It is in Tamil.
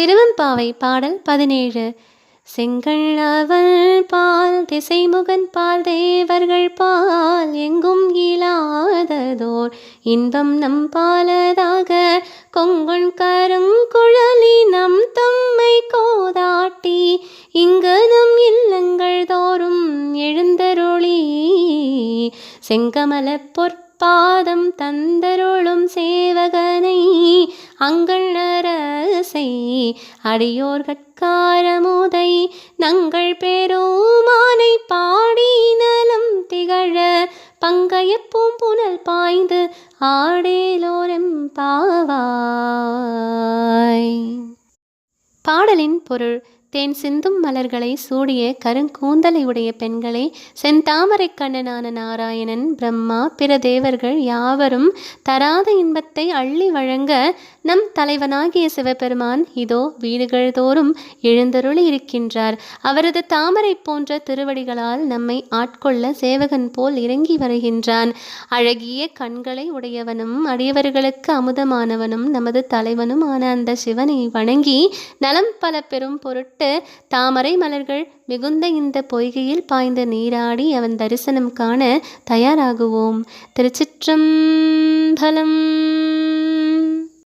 திருவம்பாவை பாடல் பதினேழு. செங்கண்ணவள் பால் திசைமுகன் பால் தேவர்கள் பால் எங்கும் இல்லாததோர் இன்பம் நம் பாலதாக கொங்கொன் கருங்குழலி நம் தம்மை கோதாட்டி. இங்கு நம் இல்லங்கள் தோறும் எழுந்தருளி. செங்கமல பொற்பாதம் தந்தருளும் சேவகனை. அங்கண்ணரசை அடியோர்கட்காரமுதை நங்கள் பெருமானை பாடி நலம் திகழ பங்கையப்பும் புனல் பாய்ந்து ஆடேலோரம் பாவாய். பாடலின் பொருள் தேன் சிந்தும் மலர்களை சூடிய கருங்கூந்தலை உடைய பெண்களை செந்தாமரை கண்ணனான நாராயணன் பிரம்மா பிற தேவர்கள் யாவரும் தராத இன்பத்தை அள்ளி வழங்க நம் தலைவனாகிய சிவபெருமான் இதோ வீடுகள் தோறும் எழுந்தருளி இருக்கின்றார். அவரது தாமரை போன்ற திருவடிகளால் நம்மை ஆட்கொள்ள சேவகன் போல் இறங்கி வருகின்றான். அழகிய கண்களை உடையவனும் அடியவர்களுக்கு அமுதமானவனும் நமது தலைவனும் ஆன அந்த சிவனை வணங்கி நலம் பல பெரும் பொருட்டு தாமரை மலர்கள் மிகுந்த இந்த பொய்கையில் பாய்ந்த நீராடி அவன் தரிசனம் காண தயாராகுவோம். திருச்சிற்றம்பலம்